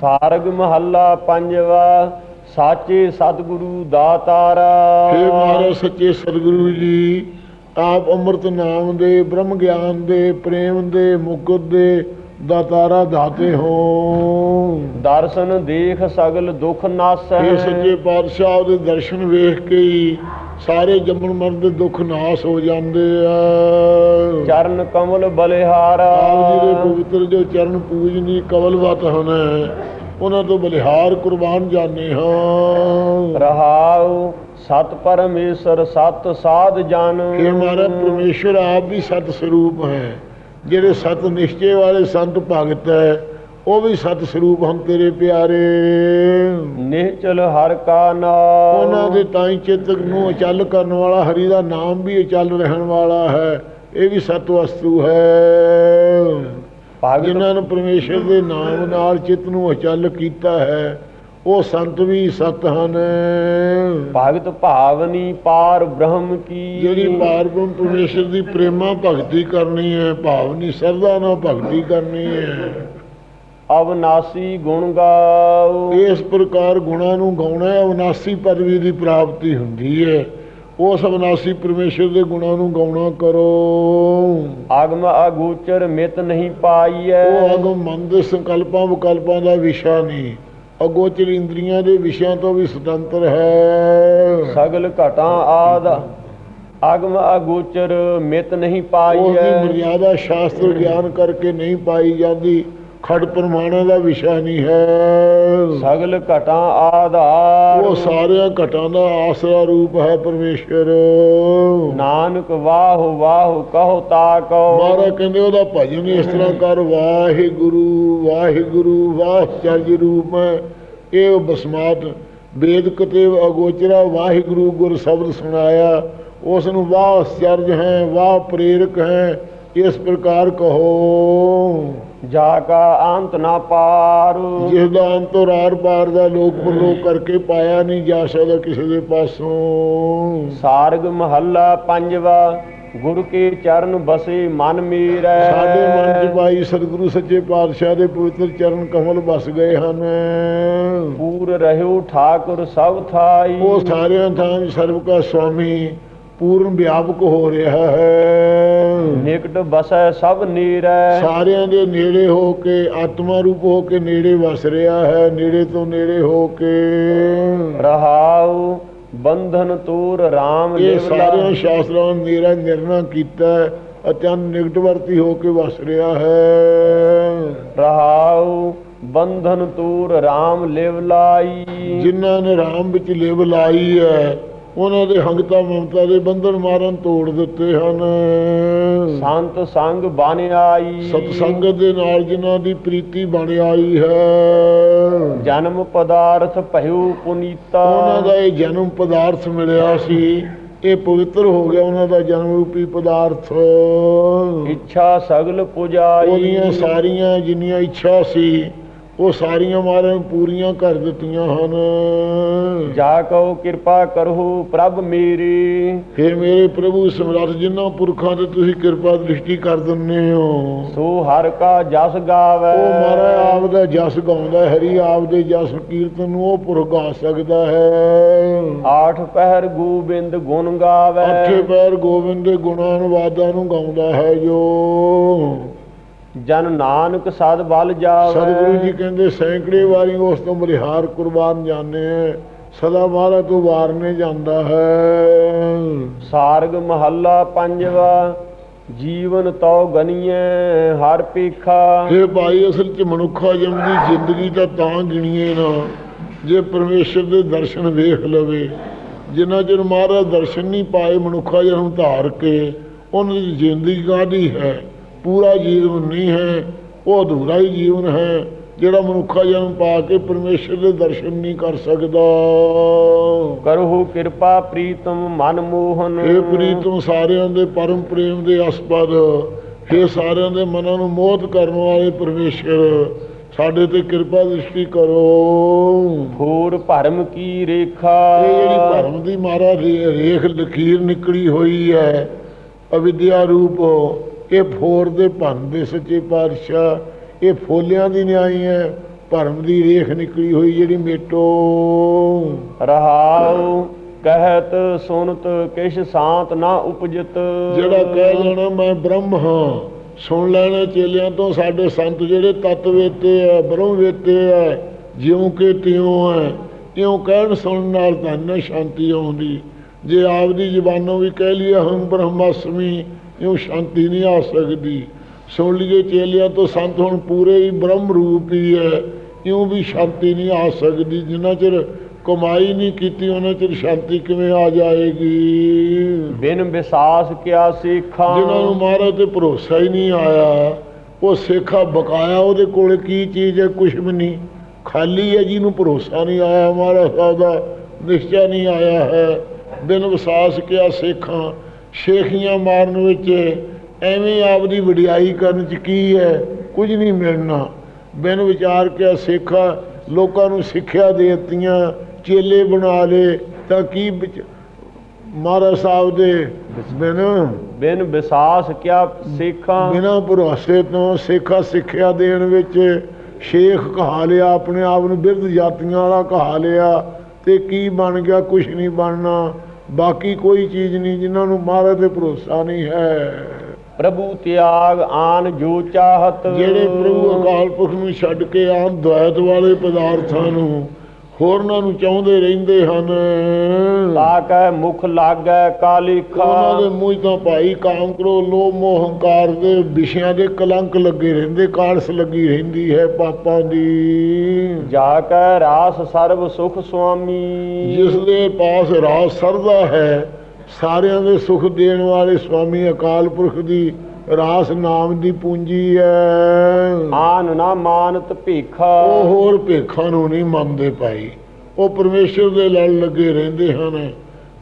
ਸਾਰਗ ਮਹੱਲਾ ਪੰਜਵਾ ਸਾਚੇ ਸਤਿਗੁਰੂ ਦਾਤਾਰਾ। ਹੇ ਮਹਾਰਾਜ ਸੱਚੇ ਸਤਿਗੁਰੂ ਜੀ ਆਪ ਅੰਮ੍ਰਿਤ ਨਾਮ ਦੇ ਬ੍ਰਹਮ ਗਿਆਨ ਦੇ ਪ੍ਰੇਮ ਦੇ ਮੁਕਤ ਦੇ ਦਾਤਾਰਾ ਦਾਤੇ ਹੋ। ਦਰਸ਼ਨ ਦੇਖ ਸਗਲ ਦੁਖ ਨਾਸੈ। ਇਹ ਸੱਚੇ ਪਾਤਸ਼ਾਹ ਦੇ ਦਰਸ਼ਨ ਵੇਖ ਕੇ ਹੀ ਸਾਰੇ ਜੰਮਣ ਮਰਨ ਦੇ ਦੁੱਖ ਨਾਸ ਹੋ ਜਾਂਦੇ ਆ। ਚਰਨ ਕਮਲ ਬਲਿਹਾਰਾ। ਆਪ ਜੀ ਦੇ ਪਵਿੱਤਰ ਜੋ ਚਰਨ ਪੂਜਨੀ ਕਵਲਵਤ ਹਨ ਉਹਨਾਂ ਤੋਂ ਬਲਿਹਾਰ ਕੁਰਬਾਨ ਜਾਣੇ ਹਾਂ। ਰਹਾਉ ਸਤ ਪਰਮੇਸ਼ਰ ਸਤ ਸਾਧ ਜਨ। ਇਹ ਹਮਾਰਾ ਪਰਮੇਸ਼ਰ ਆਪ ਵੀ ਸਤ ਸਰੂਪ ਹੈ। ਜਿਹੜੇ ਸਤ ਨਿਸ਼ਚੇ ਵਾਲੇ ਸੰਤ ਭਗਤ ਹੈ ਉਹ ਵੀ ਸਤ ਸਰੂਪ ਹਨ ਤੇਰੇ ਪਿਆਰੇ। ਨਿਹਚਲ ਹਰ ਕਾ ਉਹਨਾਂ ਨਾਮ ਦੇ ਤਾਈ ਚਿੱਤਕ ਨੂੰ ਅਚਲ ਕਰਨ ਵਾਲਾ ਹਰੀ ਦਾ ਨਾਮ ਵੀ ਅਚਲ ਰਹਿਣ ਵਾਲਾ ਹੈ। ਇਹ ਵੀ ਸਤ ਵਸਤੂ ਹੈ। ਜਿਨ੍ਹਾਂ ਨੂੰ ਪਰਮੇਸ਼ਰ ਦੇ ਨਾਮ ਨਾਲ ਚਿੱਤ ਨੂੰ ਅਚਲ ਕੀਤਾ ਹੈ ਉਹ ਸੰਤ ਵੀ ਸਤ ਹਨ। ਭਗਤ ਭਾਵਨੀ ਪਾਰ ਬ੍ਰਹਮ ਕੀ। ਜਿਹੜੀ ਪਾਰਬ੍ਰਹਮ ਪਰਮੇਸ਼ਰ ਦੀ ਪ੍ਰੇਮਾ ਭਗਤੀ ਕਰਨੀ ਹੈ ਭਾਵਨੀ ਸਰਦਾ ਨਾਲ ਭਗਤੀ ਕਰਨੀ ਹੈ। ਅਵਨਾਸੀ ਗੁਣ ਗਾਉ ਇਸ ਪ੍ਰਕਾਰ ਗੁਣਾਂ ਨੂੰ ਗਾਉਣਾ ਅਵਨਾਸੀ ਪਦਵੀ ਦੀ ਪ੍ਰਾਪਤੀ ਹੁੰਦੀ ਹੈ। ਉਸ ਅਵਨਾਸੀ ਪਰਮੇਸ਼ਰ ਦੇ ਗੁਣਾਂ ਨੂੰ ਗਾਉਣਾ ਕਰੋ। ਆਗਮ ਅਗੋਚਰ ਮਿਤ ਨਹੀਂ ਪਾਈਐ। ਉਹ ਅਗਮ ਮਨ ਦੇ ਸੰਕਲਪਾਂ ਵਿਕਲਪਾਂ ਦਾ ਵਿਸ਼ਾ ਨਹੀਂ ਅਗੋਚਰ ਇੰਦਰੀਆਂ ਦੇ ਵਿਸ਼ਿਆਂ ਤੋਂ ਵੀ ਸੁਤੰਤਰ ਹੈ। ਸਗਲ ਘਟਾਂ ਆਦ ਆਗਮ ਅਗੋਚਰ ਮਿਤ ਨਹੀਂ ਉਹਦੀ ਪਾਈਐ। ਮਰਿਆਦਾ ਸ਼ਾਸਤਰ ਗਿਆਨ ਕਰਕੇ ਨਹੀਂ ਪਾਈ ਜਾਂਦੀ। ਖੜ ਪ੍ਰਮਾਣਾਂ ਦਾ ਵਿਸ਼ਾ ਨਹੀਂ ਹੈ। ਸਗਲ ਘਟਾਂ ਆਧਾਰ। ਉਹ ਸਾਰਿਆਂ ਘਟਾਂ ਦਾ ਆਸਰਾ ਰੂਪ ਹੈ ਪਰਮੇਸ਼ਰ ਨਾਨਕ ਵਾਹ ਵਾਹ ਕਹੋ ਤਾ ਕਹੋ। ਮਹਾਰਾਜ ਕਹਿੰਦੇ ਉਹਦਾ ਭਜਨ ਇਸ ਤਰ੍ਹਾਂ ਕਰ ਵਾਹਿਗੁਰੂ ਵਾਹਿਗੁਰੂ ਵਾਹ ਚਰਜ ਰੂਪ ਹੈ। ਇਹ ਬਸਮਾਤ ਵੇਦ ਕਤੇ ਅਗੋਚਰਾ ਵਾਹਿਗੁਰੂ ਗੁਰ ਸ਼ਬਦ ਸੁਣਾਇਆ। ਉਸ ਨੂੰ ਵਾਹ ਚਰਜ ਹੈ ਵਾਹ ਪ੍ਰੇਰਕ ਹੈ। ਇਸ ਪ੍ਰਕਾਰ ਕਹੋ। ਜਾ ਕਾ ਅੰਤ ਨਾ ਪਾਰ। ਜਿਸ ਦਾ ਅੰਤਰ ਆਰ ਪਾਰ ਦਾ ਲੋਕ ਪਰਲੋਕ ਕਰਕੇ ਪਾਇਆ ਨਹੀਂ ਜਾ ਸਕਦਾ ਕਿਸੇ ਦੇ ਪਾਸੋਂ। ਸਾਰਗ ਮਹੱਲਾ ਪੰਜਵਾ ਗੁਰ ਕੇ ਚਰਨ ਬਸੇ ਮਨ ਮੇਰੈ। ਸਾਡੇ ਮਨ 'ਚ ਭਾਈ ਸਤਿਗੁਰੂ ਸੱਚੇ ਪਾਤਸ਼ਾਹ ਦੇ ਪਵਿੱਤਰ ਚਰਨ ਕਮਲ ਵਸ ਗਏ ਹਨ। ਪੂਰ ਰਹਿਓ ਠਾਕੁਰ ਸਭ ਥਾਈ। ਉਹ ਸਾਰਿਆਂ ਥਾਂ ਸਰਬ ਕਾ ਸੁਆਮੀ ਪੂਰਨ ਵਿਆਪਕ ਹੋ ਰਿਹਾ ਹੈ। ਨਿਕਟ ਬਸੈ ਸਭ ਨੀਰੈ। ਸਾਰਿਆਂ ਦੇ ਨੇੜੇ ਹੋ ਕੇ ਆਤਮਾ ਰੂਪ ਹੋ ਕੇ ਨੇੜੇ ਵਸ ਰਿਹਾ ਹੈ ਨੇੜੇ ਤੋਂ ਨੇੜੇ ਹੋ ਕੇ। ਰਹਾਉ ਬੰਧਨ ਤੂਰ RAM ਇਹ ਸਾਰਿਆਂ ਸ਼ਾਸਤਰਾਂ ਨੇ ਮੇਰਾ ਨਿਰਣਾ ਕੀਤਾ ਅਚਨ ਨਿਕਟਵਰਤੀ ਹੋ ਕੇ ਵਸ ਰਿਹਾ ਹੈ। ਰਹਾਉ ਬੰਧਨ ਤੂਰ RAM ਲਿਵ ਲਾਈ ਜਿਨ੍ਹਾਂ ਨੇ ਰਾਮ ਵਿੱਚ ਲਿਵ ਲਾਈ ਹੈ ਉਹਨਾਂ ਦੇ ਹੰਗਤਾ ਮਮਤਾ ਦੇ ਬੰਧਨ ਮਾਰਨ ਤੋੜ ਦਿੱਤੇ ਹਨ। ਸੰਤ ਸੰਗ ਬਨ ਆਈ। ਸਤ ਸੰਗਤ ਦੇ ਨਾਲ ਜਿਨ੍ਹਾਂ ਦੀ ਪ੍ਰੀਤੀ ਬਣ ਆਈ ਹੈ। ਜਨਮ ਪਦਾਰਥ ਭਇਓ ਪੁਨੀਤਾ। ਉਹਨਾਂ ਦਾ ਇਹ ਜਨਮ ਪਦਾਰਥ ਮਿਲਿਆ ਸੀ। ਇਹ ਪਵਿੱਤਰ ਹੋ ਗਿਆ ਉਹਨਾਂ ਦਾ ਜਨਮ ਰੂਪੀ ਪਦਾਰਥ। ਇੱਛਾ ਸਗਲ ਪੁਜਾਈ। ਉਹਦੀਆਂ ਸਾਰੀਆਂ ਜਿੰਨੀਆਂ ਇੱਛਾ ਸੀ ਉਹ ਸਾਰੀਆਂ ਮਾਰਨ ਪੂਰੀਆਂ ਕਰ ਦਿੱਤੀਆਂ ਹਨ। ਜਾ ਕਉ ਕਿਰਪਾ ਕਰਹੁ ਪ੍ਰਭ ਮੇਰੀ। हे ਮੇਰੇ ਪ੍ਰਭੂ ਸਮਰੱਥ ਜਿਨ੍ਹਾਂ ਪੁਰਖਾਂ ਤੇ ਤੁਸੀਂ ਕਿਰਪਾ ਦ੍ਰਿਸ਼ਟੀ ਕਰ ਦਿੰਦੇ ਹੋ। ਸੋ ਹਰ ਕਾ ਜਸ ਗਾਵੈ। ਉਹ ਮਹਾਰਾਜ ਆਪ ਦਾ ਜਸ ਗਾਉਂਦਾ ਹੈ, ਹਰੀ ਆਪ ਦੇ ਜਸ ਕੀਰਤਨ ਨੂੰ ਉਹ ਪੁਰਖ ਗਾ ਸਕਦਾ ਹੈ। ਆਠ ਪਹਿਰ ਗੋਬਿੰਦ ਗੁਣ ਗਾਵੈ। ਅੱਠੇ ਪੈਰ ਗੋਬਿੰਦ ਦੇ ਗੁਣਾਂ ਨੂੰ ਵਾਦਾਂ ਨੂੰ ਗਾਉਂਦਾ ਹੈ ਜੋ। ਜਨ ਨਾਨਕ ਸਦ ਬਲ ਜਾਵੈ। ਸਤਿਗੁਰੂ ਜੀ ਕਹਿੰਦੇ ਸੈਂਕੜੇ ਵਾਰੀ ਉਸ ਤੋਂ ਬਲਿਹਾਰ ਕੁਰਬਾਨ ਹੈ ਸਦਾ ਮਹਾਰਾਜ ਤੋਂ ਵਾਰਨੇ ਜਾਂਦਾ ਹੈ। ਸਾਰਗ ਮਹੱਲਾ ਪੰਜਵਾ ਜੀਵਨ ਤਉ ਗਨੀਐ ਹਰ ਪੀਖਾ ਇਹ ਭਾਈ ਅਸਲ ਚ ਮਨੁੱਖਾ ਜਨਮ ਦੀ ਜ਼ਿੰਦਗੀ ਤਾਂ ਤਾਂ ਗਿਣੀਏ ਨਾ ਜੇ ਪਰਮੇਸ਼ਰ ਦੇ ਦਰਸ਼ਨ ਵੇਖ ਲਵੇ। ਜਿੰਨਾ ਚਿਰ ਮਹਾਰਾਜ ਦਰਸ਼ਨ ਨਹੀਂ ਪਾਏ ਮਨੁੱਖਾ ਜਨਮ ਧਾਰ ਕੇ ਉਹਨਾਂ ਦੀ ਜ਼ਿੰਦਗੀ ਕਾਹਦੀ ਹੈ? ਪੂਰਾ ਜੀਵਨ ਨਹੀਂ ਹੈ ਉਹ ਅਧੂਰਾ ਹੀ ਜੀਵਨ ਹੈ ਜਿਹੜਾ ਮਨੁੱਖਾ ਜਨਮ ਪਾ ਕੇ ਪਰਮੇਸ਼ਰ ਦੇ ਦਰਸ਼ਨ ਨਹੀਂ ਕਰ ਸਕਦਾ। ਕਰਹੁ ਕਿਰਪਾ ਪ੍ਰੀਤਮ ਮਨ ਮੋਹਨ। ਇਹ ਪ੍ਰੀਤਮ ਸਾਰਿਆਂ ਦੇ ਪਰਮ ਪ੍ਰੇਮ ਦੇ ਅਸਪਦ ਇਹ ਸਾਰਿਆਂ ਦੇ ਮਨਾਂ ਨੂੰ ਮੋਹਿਤ ਕਰਨ ਵਾਲੇ ਪਰਮੇਸ਼ਰ ਸਾਡੇ ਤੇ ਕਿਰਪਾ ਦ੍ਰਿਸ਼ਟੀ ਕਰੋ। ਫੂਰ ਭਰਮ ਕੀ ਰੇਖਾ? ਇਹ ਜਿਹੜੀ ਭਰਮ ਦੀ ਮਾਰਾ ਰੇਖ ਲਕੀਰ ਨਿਕਲੀ ਹੋਈ ਹੈ ਅਵਿਦਿਆ ਰੂਪ ਇਹ ਫੋਰ ਦੇ ਭੰਨ ਦੇ ਸੱਚੇ ਪਾਤਸ਼ਾਹ ਇਹ ਫੋਲਿਆਂ ਦੀ ਨਿਆਈ ਹੈ ਭਰਮ ਦੀ ਰੇਖ ਨਿਕਲੀ ਹੋਈ ਜਿਹੜੀ ਮੇਟੋ। ਰਹਾਉ ਕਹਿਤ ਸੁਨਤ ਕਿਛ ਸ਼ਾਂਤ ਨਾ ਉਪਜਿਤ। ਜਿਹੜਾ ਕਹਿ ਲੈਣਾ ਮੈਂ ਬ੍ਰਹਮ ਹਾਂ। ਸੁਣ ਲੈਣਾ ਚੇਲਿਆਂ ਤੋਂ ਸਾਡੇ ਸੰਤ ਜਿਹੜੇ ਤਤ ਵੇਤੇ ਐ ਬ੍ਰਹਮ ਵੇਤੇ ਐ ਜਿਉਂ ਕਿ ਤਿਉਂ ਐ ਇਉਂ ਕਹਿਣ ਸੁਣਨ ਨਾਲ ਤਾਂ ਨਾ ਸ਼ਾਂਤੀ ਆਉਂਦੀ। ਜੇ ਆਪਦੀ ਜ਼ਬਾਨੋਂ ਵੀ ਕਹਿ ਲਈਏ ਹਮ ਬ੍ਰਹਮਾਸਮੀ ਇਉਂ ਸ਼ਾਂਤੀ ਨਹੀਂ ਆ ਸਕਦੀ। ਸੁਣ ਲਈਏ ਚੇਲਿਆਂ ਤੋਂ ਸੰਤ ਹੁਣ ਪੂਰੇ ਹੀ ਬ੍ਰਹਮ ਰੂਪ ਹੀ ਐ। ਇਉਂ ਵੀ ਸ਼ਾਂਤੀ ਨਹੀਂ ਆ ਸਕਦੀ। ਜਿੰਨਾ ਚਿਰ ਕਮਾਈ ਨਹੀਂ ਕੀਤੀ ਉਹਨਾਂ ਚਿਰ ਸ਼ਾਂਤੀ ਕਿਵੇਂ ਆ ਜਾਏਗੀ? ਬਿਨ ਵਿਸਾਸ ਕਿਆ ਸਿੱਖਾਂ? ਜਿਨ੍ਹਾਂ ਨੂੰ ਮਹਾਰਾਜ ਤੇ ਭਰੋਸਾ ਹੀ ਨਹੀਂ ਆਇਆ ਉਹ ਸੇਖਾ ਬਕਾਇਆ ਉਹਦੇ ਕੋਲ ਕੀ ਚੀਜ਼ ਹੈ ਕੁਛ ਵੀ ਨਹੀਂ। ਖਾਲੀ ਹੈ ਜਿਹਨੂੰ ਭਰੋਸਾ ਨਹੀਂ ਆਇਆ ਮਹਾਰਾਜ ਸਾਹਿਬ ਦਾ ਨਿਸ਼ਚੈ ਨਹੀਂ ਆਇਆ ਹੈ। ਬਿਨ ਵਿਸਾਸ ਕਿਆ ਸੇਖਾਂ? ਸ਼ੇਖੀਆਂ ਮਾਰਨ ਵਿੱਚ ਐਵੇਂ ਆਪਦੀ ਵਡਿਆਈ ਕਰਨ ਚ ਕੀ ਹੈ? ਕੁਝ ਨਹੀਂ ਮਿਲਣਾ। ਬਿਨ ਵਿਚਾਰ ਕਿਆ ਸੇਖਾ ਲੋਕਾਂ ਨੂੰ ਸਿੱਖਿਆ ਦੇ ਦਿੱਤੀਆਂ ਚੇਲੇ ਬਣਾ ਲਏ ਤਾਂ ਕੀ ਮਹਾਰਾਜ ਸਾਹਿਬ ਦੇ ਬਿਨ ਬਿਨ ਵਿਸਾਸ ਕਿਆ ਸਿੱਖਾਂ? ਬਿਨਾਂ ਭਰੋਸੇ ਤੋਂ ਸਿੱਖਾ ਸਿੱਖਿਆ ਦੇਣ ਵਿੱਚ ਸ਼ੇਖ ਕਹਾ ਲਿਆ ਆਪਣੇ ਆਪ ਨੂੰ ਬਿਰਧ ਜਾਤੀਆਂ ਵਾਲਾ ਕਹਾ ਲਿਆ ਤੇ ਕੀ ਬਣ ਗਿਆ? ਕੁਝ ਨਹੀਂ ਬਣਨਾ। ਬਾਕੀ ਕੋਈ ਚੀਜ਼ ਨਹੀਂ ਜਿਨ੍ਹਾਂ ਨੂੰ ਮਹਾਰਾਜ ਤੇ ਭਰੋਸਾ ਨਹੀਂ ਹੈ। ਪ੍ਰਭੂ ਤਿਆਗ ਆਨ ਜੋ ਚਾਹਤ। ਜਿਹੜੇ ਪ੍ਰਭੂ ਅਕਾਲ ਪੁਰਖ ਨੂੰ ਛੱਡ ਕੇ ਆਮ ਦ્વੈਤ ਵਾਲੇ ਪਦਾਰਥਾਂ ਨੂੰ ਹੋਰਨਾਂ ਨੂੰ ਚਾਹੁੰਦੇ ਰਹਿੰਦੇ ਹਨ। ਤਾਕੈ ਮੁਖ ਲਾਗੈ ਕਾਲਿਖਾ ਉਹਨਾਂ ਦੇ ਮੂੰਹ ਤਾਂ ਭਾਈ ਕਾਮ ਕਰੋ ਲੋਭ ਮੋਹ ਹੰਕਾਰ ਦੇ ਵਿਸ਼ਿਆਂ ਦੇ ਕਲੰਕ ਲੱਗੇ ਰਹਿੰਦੇ ਕਾਲਸ ਲੱਗੀ ਰਹਿੰਦੀ ਹੈ ਪਾਪਾਂ ਦੀ। ਜਾ ਕੈ ਰਾਸ ਸਰਬ ਸੁਖ ਸੁਆਮੀ। ਜਿਸ ਦੇ ਪਾਸ ਰਾਜ ਸਰਦਾ ਹੈ ਸਾਰਿਆਂ ਦੇ ਸੁਖ ਦੇਣ ਵਾਲੇ ਸੁਆਮੀ ਅਕਾਲ ਪੁਰਖ ਦੀ ਰਾਸ ਨਾਮ ਦੀ ਪੂੰਜੀ ਹੈ ਆਨ ਨਾ ਮਾਨਤ ਭੀਖਾ। ਉਹ ਹੋਰ ਭੇਖਾਂ ਨੂੰ ਨਹੀਂ ਮੰਨਦੇ ਭਾਈ। ਉਹ ਪਰਮੇਸ਼ਰ ਦੇ ਲੜ ਲੱਗੇ ਰਹਿੰਦੇ ਹਨ।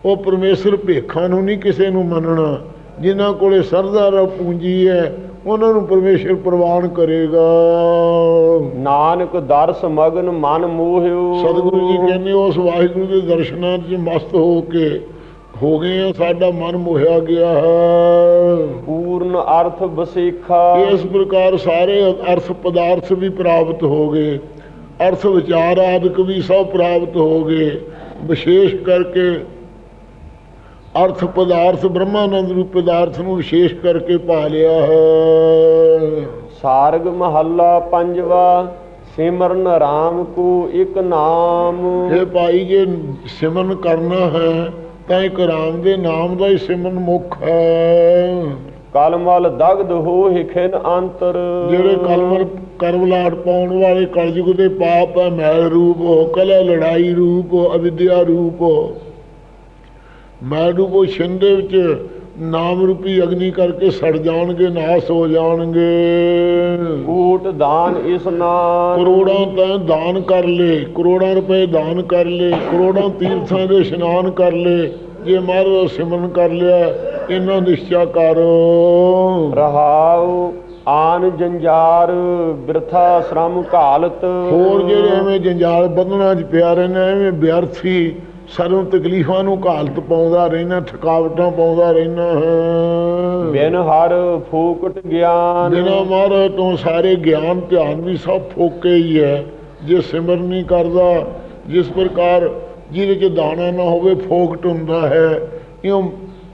ਉਹ ਪਰਮੇਸ਼ਰ ਭੇਖਾਂ ਨੂੰ ਨਹੀਂ ਕਿਸੇ ਨੂੰ ਮੰਨਣਾ। ਜਿਨ੍ਹਾਂ ਕੋਲੇ ਸਰਦਾ ਰ ਪੂੰਜੀ ਹੈ ਉਹਨਾਂ ਨੂੰ ਪਰਮੇਸ਼ਰ ਪ੍ਰਵਾਨ ਕਰੇਗਾ। ਨਾਨਕ ਦਰਸ ਮਗਨ ਮਨ ਮੋਹਿਓ। ਸਤਿਗੁਰੂ ਜੀ ਕਹਿੰਦੇ ਉਸ ਵਾਹਿਗੁਰੂ ਦੇ ਦਰਸ਼ਨਾਂ 'ਚ ਮਸਤ ਹੋ ਕੇ ਹੋ ਗਏ ਆ ਸਾਡਾ ਮਨ ਮੋਹਿਆ ਗਿਆ ਹੈ। ਪੂਰਨ ਅਰਥ ਬਸੇਖਾ ਇਸ ਪ੍ਰਕਾਰ ਸਾਰੇ ਅਰਥ ਪਦਾਰਥ ਵੀ ਪ੍ਰਾਪਤ ਹੋ ਗਏ। ਅਰਥ ਵਿਚਾਰ ਆਦਿਕ ਵੀ ਸਭ ਪ੍ਰਾਪਤ ਹੋ ਗਏ। ਵਿਸ਼ੇਸ਼ ਕਰਕੇ ਅਰਥ ਪਦਾਰਥ ਬ੍ਰਹਮਾਨੰਦ ਰੂਪ ਪਦਾਰਥ ਨੂੰ ਵਿਸ਼ੇਸ਼ ਕਰਕੇ ਪਾ ਲਿਆ ਹੈ। ਸਾਰਗ ਮਹੱਲਾ ਪੰਜਵਾ ਸਿਮਰਨ ਰਾਮ ਕੋ ਇੱਕ ਨਾਮ। ਇਹ ਭਾਈ ਜੇ ਸਿਮਰਨ ਕਰਨਾ ਹੈ ਤਾਂ ਇੱਕ ਰਾਮ ਦੇ ਨਾਮ ਦਾ ਹੀ ਸਿਮਰਨ ਮੁੱਖ ਹੈ। ਕਲਮਲ ਦਗਧ ਹੋ ਹਿਖਿਨ ਅੰਤਰ। ਜਿਹੜੇ ਕਲਮਰ ਕਰਵਲਾਟ ਪਾਉਣ ਵਾਲੇ ਕਲਯੁਗ ਦੇ ਪਾਪ ਹੈ ਮੈਲ ਰੂਪ ਹੋ ਕਲਾ ਲੜਾਈ ਰੂਪ ਹੋ ਅਵਿਦਿਆ ਰੂਪ ਹੋ। ਮੈਲ ਰੂਪ ਉਹ ਛਿੰਦੇ ਵਿੱਚ ਨਾਮ ਰੂਪੀ ਅਗਨੀ ਕਰਕੇ ਸੜ ਜਾਣਗੇ ਨਾਸ ਹੋ ਜਾਣਗੇ। ਕੂਟ ਦਾਨ ਇਸਨਾਨ ਕਰੋੜਾਂ ਤਾਂ ਦਾਨ ਕਰ ਲੇ ਕਰੋੜਾਂ ਰੁਪਏ ਦਾਨ ਕਰ ਲੇ ਕਰੋੜਾਂ ਤੀਰਥਾਂ ਦੇ ਇਸ਼ਨਾਨ ਕਰ ਲੇ ਜੇ ਮਹਾਰਾਜ ਸਿਮਰਨ ਕਰ ਲਿਆ ਇਹਨਾਂ ਨਿਸ਼ਚਾ ਕਰ। ਰਹਾਉ ਆਨ ਜੰਜਾਰ ਬਿਰਥਾ ਸ਼ਰਮ ਘਾਲਤ। ਹੋਰ ਜਿਹੜੇ ਐਵੇਂ ਜੰਜਾਲ ਬੰਧਨਾਂ 'ਚ ਪਿਆ ਰਹਿਣਾ ਐਵੇਂ ਵਿਅਰਥੀ ਸਾਨੂੰ ਤਕਲੀਫਾਂ ਨੂੰ ਘਾਲਤ ਪਾਉਂਦਾ ਰਹਿਣਾ ਥਕਾਵਟਾਂ ਪਾਉਂਦਾ ਰਹਿਣਾ। ਹੈ ਬਿਨ ਹਰ ਫੂਕਟ ਗਿਆਨ। ਬਿਨਾਂ ਮਹਾਰਾਜ ਤੋਂ ਸਾਰੇ ਗਿਆਨ ਧਿਆਨ ਵੀ ਸਭ ਫੋਕੇ ਹੀ ਹੈ। ਜੇ ਸਿਮਰਨ ਨਹੀਂ ਕਰਦਾ ਜਿਸ ਪ੍ਰਕਾਰ ਜਿਹਦੇ 'ਚ ਦਾਣਾ ਨਾ ਹੋਵੇ ਫੋਕਟ ਹੁੰਦਾ ਹੈ। ਇਉਂ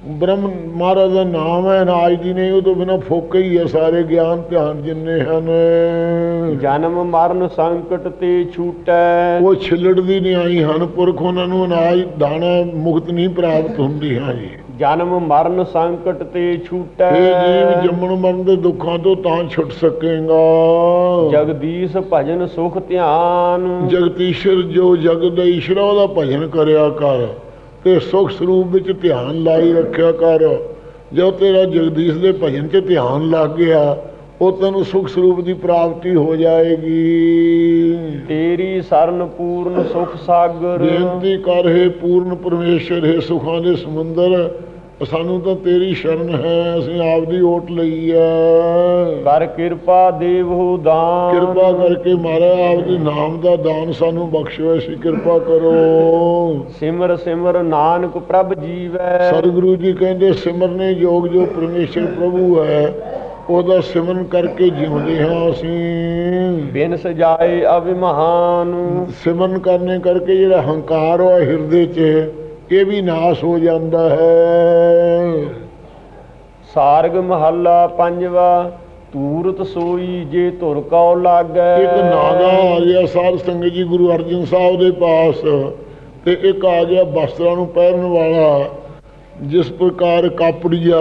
ਬ੍ਰਹਮ ਮਹਾਰਾਜ ਦਾ ਨਾਮ ਹੈ ਨਾਜ ਦੀ ਨਹੀਂ ਉਹ ਤੋਂ ਬਿਨਾਂ ਫੋਕੇ ਹੀ ਹੈ ਸਾਰੇ ਗਿਆਨ ਧਿਆਨ ਜਿੰਨੇ ਹਨ। ਜਨਮ ਮਰਨ ਸੰਕਟ ਤੇ ਛੂਟੈ। ਉਹ ਛਿੱਲੜਦੀ ਨਹੀਂ ਆਈ ਹਨ ਪੁਰਖ ਉਹਨਾਂ ਨੂੰ ਅਨਾਜ ਦਾਣਾ ਮੁਕਤ ਨਹੀਂ ਪ੍ਰਾਪਤ ਹੁੰਦੀ ਹੈ ਜੀ ਜਨਮ ਮਰਨ ਸੰਕਟ ਤੇ ਛੂਟੈ। ਇਹ ਜੀਵ ਜੰਮਣ ਮਰਨ ਦੇ ਦੁੱਖਾਂ ਤੋਂ ਤਾਂ ਛੁੱਟ ਸਕੇਗਾ। ਜਗਦੀਸ਼ ਭਜਨ ਸੁਖ ਧਿਆਨ। ਜਗਤੀਸ਼ਰ ਜੋ ਜਗਤ ਦਾ ਈਸ਼ਰ ਉਹਦਾ ਭਜਨ ਕਰਿਆ ਕਰ ਤੇ ਸੁਖ ਸਰੂਪ ਵਿੱਚ ਧਿਆਨ ਲਾਈ ਰੱਖਿਆ ਕਰ। ਜੋ ਤੇਰਾ ਜਗਦੀਸ਼ ਦੇ ਭਜਨ 'ਚ ਧਿਆਨ ਲੱਗ ਗਿਆ ਉਹ ਤੈਨੂੰ ਸੁਖ ਸਰੂਪ ਦੀ ਪ੍ਰਾਪਤੀ ਹੋ ਜਾਏਗੀ। ਤੇਰੀ ਸਰਨ ਪੂਰਨ ਸੁਖ ਸਾਗਰ। ਬੇਨਤੀ ਕਰ ਹੈ ਪੂਰਨ ਪਰਮੇਸ਼ਰ ਹੈ ਸੁਖਾਂ ਦੇ ਸਮੁੰਦਰ ਸਾਨੂੰ ਤਾਂ ਤੇਰੀ ਸ਼ਰਨ ਹੈ ਅਸੀਂ ਆਪਦੀ ਓਟ ਲਈ ਹੈ ਕਰ ਕਿਰਪਾ ਦੇਵੋ ਦਾਨ। ਕਿਰਪਾ ਕਰਕੇ ਮਾਰਾ ਆਪਦੇ ਨਾਮ ਦਾ ਦਾਨ ਸਾਨੂੰ ਬਖਸ਼ੋ ਐਸੀ ਕਿਰਪਾ ਕਰੋ। ਸਿਮਰ ਸਿਮਰ ਨਾਨਕ ਪ੍ਰਭ ਜੀਵੈ। ਸਤਿਗੁਰੂ ਜੀ ਕਹਿੰਦੇ ਸਿਮਰਨੇ ਯੋਗ ਜੋ ਪਰਮੇਸ਼ਰ ਪ੍ਰਭੂ ਹੈ ਉਹਦਾ ਸਿਮਰਨ ਕਰਕੇ ਜਿਉਂਦੇ ਹਾਂ ਅਸੀਂ। ਬਿਨ ਸਜਾਏ ਅਭਿਮਾਨ ਸਿਮਰਨ ਕਰਨੇ ਕਰਕੇ ਜਿਹੜਾ ਹੰਕਾਰ ਹੋਇਆ ਹਿਰਦੇ 'ਚ ਇਹ ਵੀ ਨਾਸ ਹੋ ਜਾਂਦਾ ਹੈ। ਸਾਰਗ ਮਹੱਲਾ ਪੰਜਵਾ ਤੂਰਤ ਸੋਈ ਜੇ ਧੁਰ ਕਉ ਲਾਗੈ। ਇੱਕ ਨਾਗਾ ਆ ਗਿਆ ਸਾਧ ਸੰਗਤ ਜੀ ਗੁਰੂ ਅਰਜਨ ਸਾਹਿਬ ਦੇ ਪਾਸ ਤੇ ਇੱਕ ਆ ਗਿਆ ਬਸਤਰਾਂ ਨੂੰ ਪਹਿਰਨ ਵਾਲਾ ਜਿਸ ਪ੍ਰਕਾਰ ਕਾਪੜੀਆ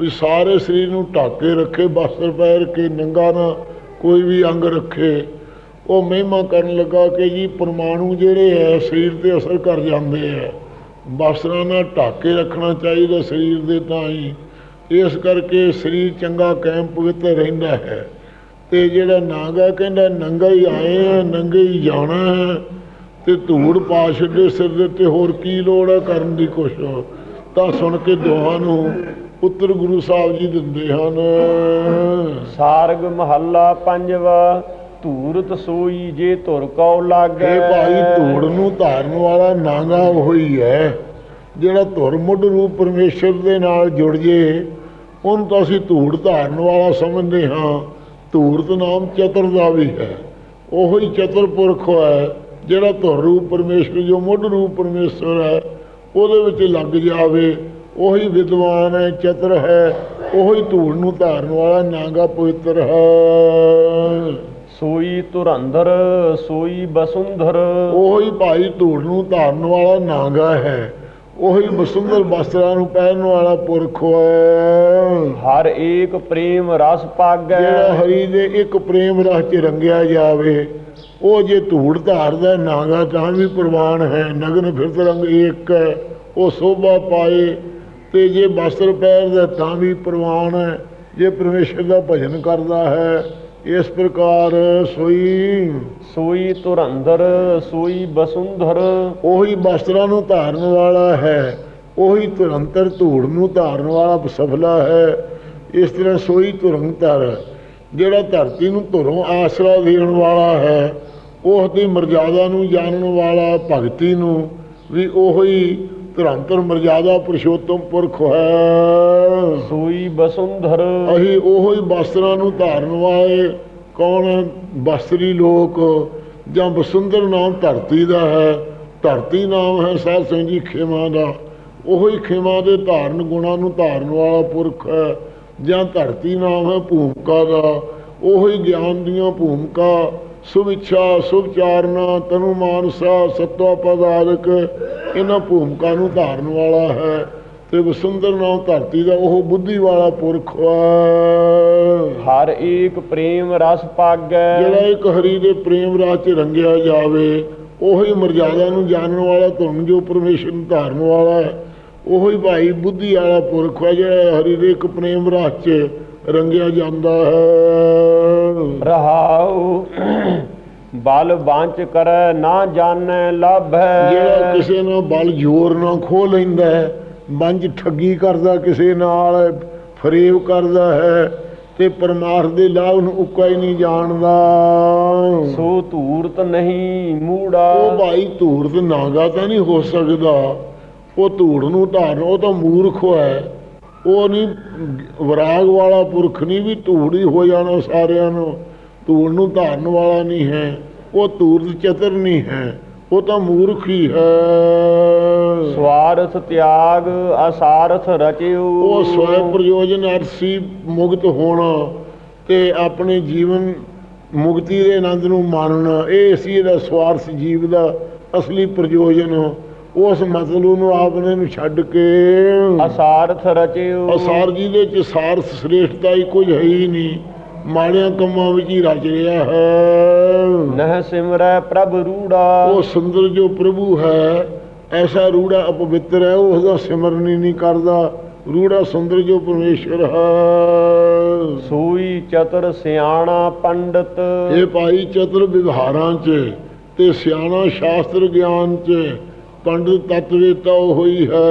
ਵੀ ਸਾਰੇ ਸਰੀਰ ਨੂੰ ਢੱਕ ਰੱਖੇ ਬਸਤਰ ਪਹਿਰ ਕੇ ਨੰਗਾ ਨਾ ਕੋਈ ਵੀ ਅੰਗ ਰੱਖੇ। ਉਹ ਮਹਿਮਾ ਕਰਨ ਲੱਗਾ ਕਿ ਜੀ ਪਰਮਾਣੂ ਜਿਹੜੇ ਹੈ ਸਰੀਰ ਤੇ ਅਸਰ ਕਰ ਜਾਂਦੇ ਹੈ ਬਸਤਰਾਂ ਨਾਲ ਢੱਕ ਰੱਖਣਾ ਚਾਹੀਦਾ ਸਰੀਰ ਦੇ ਤਾਂ ਹੀ। ਇਸ ਕਰਕੇ ਸਰੀਰ ਚੰਗਾ ਕਾਇਮ ਪਵਿੱਤਰ ਰਹਿੰਦਾ ਹੈ। ਤੇ ਜਿਹੜਾ ਨਾਗਾ ਕਹਿੰਦਾ, ਨੰਗਾ ਹੀ ਆਏ ਆ, ਨੰਗੇ ਹੀ ਜਾਣਾ ਹੈ। ਤੇ ਧੂੜ ਪਾ ਛੱਡੇ ਸਿਰ ਦੇ ਉੱਤੇ, ਹੋਰ ਕੀ ਲੋੜ ਹੈ ਕਰਨ ਦੀ ਕੁਛ? ਤਾਂ ਸੁਣ ਕੇ ਦੋਹਾਂ ਨੂੰ ਪੁੱਤਰ ਗੁਰੂ ਸਾਹਿਬ ਜੀ ਦਿੰਦੇ ਹਨ। ਸਾਰਗ ਮਹੱਲਾ ਪੰਜਵਾ। ਧੂਰਤ ਸੋਈ ਜੇ ਧੁਰ ਕਉ ਲਾਗੈ। ਇਹ ਭਾਈ ਧੂੜ ਨੂੰ ਧਾਰਨ ਵਾਲਾ ਨਾਗਾ ਉਹੀ ਹੈ। ਜਿਹੜਾ ਧੁਰ ਮੁੱਢ ਰੂਪ ਪਰਮੇਸ਼ਰ ਦੇ ਨਾਲ ਜੁੜ ਜੇ, ਉਹਨੂੰ ਤਾਂ ਅਸੀਂ ਧੂੜ ਧਾਰਨ ਵਾਲਾ ਸਮਝਦੇ ਹਾਂ। ਧੂਰਤ ਨਾਮ ਚਤੁਰ ਦਾ ਵੀ ਹੈ। ਉਹੀ ਚਤੁਰ ਪੁਰਖ ਹੈ, ਜਿਹੜਾ ਧੁਰ ਰੂਪ ਪਰਮੇਸ਼ਰ, ਜੋ ਮੁੱਢ ਰੂਪ ਪਰਮੇਸ਼ਰ ਹੈ, ਉਹਦੇ ਵਿੱਚ ਲੱਗ ਜਾਵੇ। ਉਹੀ ਵਿਦਵਾਨ ਹੈ, ਚਤੁਰ ਹੈ। ਉਹੀ ਧੂੜ ਨੂੰ ਧਾਰਨ ਵਾਲਾ ਨਾਗਾ ਪਵਿੱਤਰ ਹੈ। ਸੋਈ ਧੁਰੰਧਰ ਸੋਈ ਬਸੁੰਧਰ। ਉਹੀ ਭਾਈ ਧੂੜ ਨੂੰ ਧਾਰਨ ਵਾਲਾ ਨਾਗਾ ਹੈ ਉਹੀ ਬਸੁੰਦਰ ਬਸਤਰਾਂ ਨੂੰ ਪਹਿਨਣ ਵਾਲਾ ਪੁਰਖ ਹੈ। ਹਰ ਏਕ ਪ੍ਰੇਮ ਰਸ ਪਾਗੈ। ਜਿਹੜਾ ਹਰੀ ਦੇ ਇੱਕ ਪ੍ਰੇਮ ਰਸ ਚ ਰੰਗਿਆ ਜਾਵੇ ਉਹ ਜੇ ਧੂੜ ਧਾਰਦਾ ਨਾਗਾ ਤਾਂ ਵੀ ਪ੍ਰਵਾਨ ਹੈ ਨਗਨ ਫਿਰਤ ਰੰਗ ਏਕ ਹੈ ਉਹ ਸੋਭਾ ਪਾਏ ਤੇ ਜੇ ਬਸਤਰ ਪਹਿਨਦਾ ਤਾਂ ਵੀ ਪ੍ਰਵਾਨ ਹੈ ਜੇ ਪਰਮੇਸ਼ਰ ਦਾ ਭਜਨ ਕਰਦਾ ਹੈ ਇਸ ਪ੍ਰਕਾਰ ਸੋਈ ਸੋਈ ਧੁਰੰਧਰ ਸੋਈ ਬਸੁੰਧਰ। ਉਹੀ ਬਸਤਰਾਂ ਨੂੰ ਧਾਰਨ ਵਾਲਾ ਹੈ ਉਹੀ ਤੁਰੰਤਰ ਧੂੜ ਨੂੰ ਧਾਰਨ ਵਾਲਾ ਸਫਲਾ ਹੈ। ਇਸ ਤਰ੍ਹਾਂ ਸੋਈ ਤੁਰੰਤਰ ਜਿਹੜਾ ਧਰਤੀ ਨੂੰ ਧੁਰੋਂ ਆਸਰਾ ਦੇਣ ਵਾਲਾ ਹੈ ਉਸ ਦੀ ਮਰਜ਼ਾਦਾ ਨੂੰ ਜਾਣਨ ਵਾਲਾ ਭਗਤੀ ਨੂੰ ਵੀ ਉਹੀ ਤੁਰੰਤਰ ਮਰਜ਼ਾਦਾ ਪੁਰਸ਼ੋਤਮ ਪੁਰਖ ਹੈ। ਸੋਈ ਬਸੁੰਧਰ। ਅਸੀਂ ਉਹੋ ਹੀ ਬਸਤਰਾਂ ਨੂੰ ਧਾਰਨ ਵਾਲੇ ਕੌਣ? ਬਸਤਰੀ ਲੋਕ। ਜਾਂ ਬਸੁੰਦਰ ਨਾਮ ਧਰਤੀ ਦਾ ਹੈ। ਧਰਤੀ ਨਾਮ ਹੈ ਸਾਧ ਸਿੰਘ ਜੀ ਖੇਮਾ ਦਾ। ਉਹੋ ਹੀ ਖੇਮਾ ਦੇ ਧਾਰਨ ਗੁਣਾਂ ਨੂੰ ਧਾਰਨ ਵਾਲਾ ਪੁਰਖ ਹੈ। ਜਾਂ ਧਰਤੀ ਨਾਮ ਹੈ ਭੂਮਿਕਾ ਦਾ। ਉਹੋ ਹੀ ਗਿਆਨ ਦੀਆਂ ਭੂਮਿਕਾ। ਸੁਵਿਛਾ ਸੁਭਚਾਰਨਾ ਤਨੂ ਮਾਨਸਾ ਸਤਵਾ ਪਦਾਰਕ ਇਹਨਾਂ ਭੂਮਿਕਾ ਨੂੰ ਧਾਰਨ ਵਾਲਾ ਹੈ ਤੇ ਵਸੁੰਦਰ ਨਾਮ ਧਰਤੀ ਦਾ ਉਹ ਬੁੱਧੀ ਵਾਲਾ ਪੁਰਖ ਹਰ ਏਕ ਪ੍ਰੇਮ ਰਸ ਪਾਗੈ। ਜਿਹੜਾ ਇੱਕ ਹਰੀ ਦੇ ਪ੍ਰੇਮ ਰਾਹ 'ਚ ਰੰਗਿਆ ਜਾਵੇ ਉਹੀ ਮਰਜ਼ਾਦਾ ਨੂੰ ਜਾਣਨ ਵਾਲਾ ਧੁਨ ਜੋ ਪਰਮੇਸ਼ਰ ਨੂੰ ਧਾਰਨ ਵਾਲਾ ਹੈ ਉਹੀ ਭਾਈ ਬੁੱਧੀ ਵਾਲਾ ਪੁਰਖ ਹੈ ਜਿਹੜਾ ਹਰੀ ਦੇ ਇੱਕ ਪ੍ਰੇਮ ਰਾਹ 'ਚ ਰੰਗਿਆ ਜਾਂਦਾ ਹੈ। ਰਹਾਉ। ਬਲ ਬਾਂਚ ਕਰੈ ਨਾ ਜਾਣੈ ਲਾਭੈ। ਜਿਹੜਾ ਕਿਸੇ ਨਾਲ ਬਲ ਜ਼ੋਰ ਨਾਲ ਖੋ ਲੈਂਦਾ ਹੈ ਬੰਜ ਠੱਗੀ ਕਰਦਾ ਕਿਸੇ ਨਾਲ ਫਰੇਬ ਕਰਦਾ ਹੈ ਤੇ ਪਰਮਾਰਥ ਦੇ ਲਾਭ ਨੂੰ ਉੱਕਾ ਹੀ ਨਹੀਂ ਜਾਣਦਾ। ਸੋ ਧੂਰਤ ਨਹੀਂ ਮੂੜਾ। ਉਹ ਭਾਈ ਧੂਰਤ ਨਾਗਾ ਤਾਂ ਨਹੀਂ ਹੋ ਸਕਦਾ। ਉਹ ਧੂੜ ਨੂੰ ਧਾਰਨ ਉਹ ਤਾਂ ਮੂਰਖ ਹੈ। ਉਹ ਨਹੀਂ ਵਿਰਾਗ ਵਾਲਾ ਪੁਰਖ ਨਹੀਂ ਵੀ ਧੂੜ ਹੀ ਹੋ ਜਾਣਾ ਸਾਰਿਆਂ ਨੂੰ। ਧੂੜ ਨੂੰ ਧਾਰਨ ਵਾਲਾ ਨਹੀਂ ਹੈ ਉਹ ਧੂਰਤ ਚਤਰ ਨਹੀਂ ਹੈ ਉਹ ਤਾਂ ਮੂਰਖ ਹੀ। ਹੈ ਸਵਾਰਥ ਤਿਆਗ ਅਸਾਰਥ ਰਚਿਓ। ਉਹ ਸਵੈ ਪ੍ਰਯੋਜਨ ਅਰਸੀ ਮੁਕਤ ਹੋਣਾ ਤੇ ਆਪਣੇ ਜੀਵਨ ਮੁਕਤੀ ਦੇ ਆਨੰਦ ਨੂੰ ਮਾਣਨਾ ਇਹ ਸੀ ਇਹਦਾ ਸਵਾਰਥ ਜੀਵ ਦਾ ਅਸਲੀ ਪ੍ਰਯੋਜਨ। ਉਸ ਮਤਲਬ ਨੂੰ ਆਪਨੇ ਨੂੰ ਛੱਡ ਕੇ ਅਸਾਰਥ ਰਚਿਓ। ਅਸਾਰ ਜੀ ਦੇ ਚ ਸਾਰਥ ਸ੍ਰੇਸ਼ਟਤਾ ਹੀ ਕੁਝ ਹੈ ਹੀ ਨਹੀਂ। ਮਾੜਿਆਂ ਕੰਮਾਂ ਵਿੱਚ ਹੀ ਰਚ ਰਿਹਾ ਹੈ। ਨਹ ਸਿਮਰੈ ਪ੍ਰਭ ਰੂੜਾ। ਉਹ ਸੁੰਦਰ ਜੋ ਪ੍ਰਭੂ ਹੈ ਐਸਾ ਰੂੜਾ ਅਪਵਿੱਤਰ ਹੈ ਉਹ ਉਹਦਾ ਸਿਮਰਨ ਹੀ ਨਹੀਂ ਕਰਦਾ। ਰੂੜਾ ਸੁੰਦਰ ਜੋ ਪਰਮੇਸ਼ਰ ਹੈ। ਸੋਈ ਚਤੁਰ ਸਿਆਣਾ ਪੰਡਤ। ਇਹ ਭਾਈ ਚਤੁਰ ਵਿਵਹਾਰਾਂ 'ਚ ਤੇ ਸਿਆਣਾ ਸ਼ਾਸਤਰ ਗਿਆਨ 'ਚ। ਪੰਡਤ ਤਤਵੇਤਾ ਹੋਈ ਹੈ।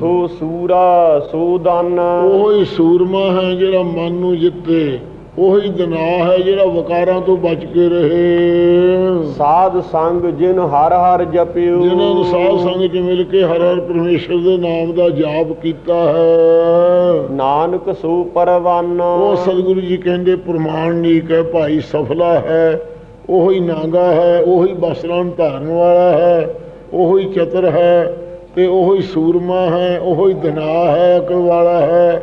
ਸੋ ਸੂਰਾ ਸੋ ਦਾਨਾ ਉਹ ਸੂਰਮਾ ਹੈ ਜਿਹੜਾ ਮਨ ਨੂੰ ਜਿੱਤੇ। ਉਹੀ ਦਨਾ ਹੈ ਜਿਹੜਾ ਵਕਾਰਾਂ ਤੋਂ ਬਚ ਕੇ ਰਹੇ। ਸਾਧ ਸੰਗ ਜਿਨ ਹਰ ਹਰ ਜਪਿਓ। ਜਿਨ੍ਹਾਂ ਨੂੰ ਸਾਧ ਸੰਗ ਚ ਮਿਲ ਕੇ ਹਰ ਹਰ ਪਰਮੇਸ਼ਰ ਦੇ ਨਾਮ ਦਾ ਜਾਪ ਕੀਤਾ ਹੈ। ਨਾਨਕ ਸੂ ਪਰਵਾਨਾ। ਉਹ ਸਤਿਗੁਰੂ ਜੀ ਕਹਿੰਦੇ ਪ੍ਰਮਾਣਿਕ ਹੈ ਭਾਈ ਸਫਲਾ ਹੈ। ਉਹੀ ਨਾਗਾ ਹੈ ਉਹੀ ਬਸਰਾਂ ਧਾਰਨ ਵਾਲਾ ਹੈ। ਉਹੀ ਚਤਰ ਹੈ ਤੇ ਹੀ ਸੂਰਮਾ ਹੈ, ਉਹੀ ਦਨਾ ਹੈ ਅਕਲ ਵਾਲਾ ਹੈ,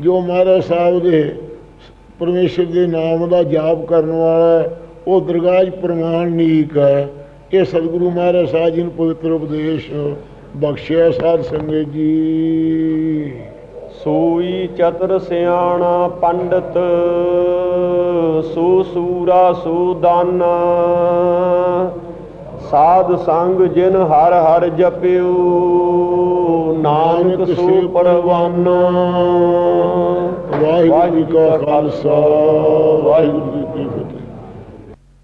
ਜੋ ਮਹਾਰਾਜ ਸਾਹਿਬ ਦੇ ਪਰਮੇਸ਼ਰ ਦੇ ਨਾਮ ਦਾ ਜਾਪ ਕਰਨ ਵਾਲਾ ਹੈ, ਉਹ ਦਰਗਾਹ ਪ੍ਰਮਾਣ ਨੀਕ ਹੈ। ਇਹ ਸਤਿਗੁਰੂ ਮਹਾਰਾਜ ਸਾਹਿਬ ਜੀ ਨੂੰ ਪਵਿੱਤਰ ਉਪਦੇਸ਼ ਬਖਸ਼ਿਆ ਸਾਧ ਸੰਗਤ ਜੀ। ਸੋਈ ਚਤਰ ਸਿਆਣਾ ਪੰਡਤ, ਸੋ ਸੂਰਾ ਸੋ ਦਾਨਾ। ਸਾਧ ਸੰਗ ਜਿਨ ਹਰ ਹਰ ਜਪਿਓ ਨਾਨਕ ਸੂ ਪਰਵਾਨਾ ਵਾਹਿਗੁਰੂ ਜੀ ਕਾ ਖਾਲਸਾ ਵਾਹਿਗੁਰੂ ਜੀ ਕੀ ਫਤਿਹ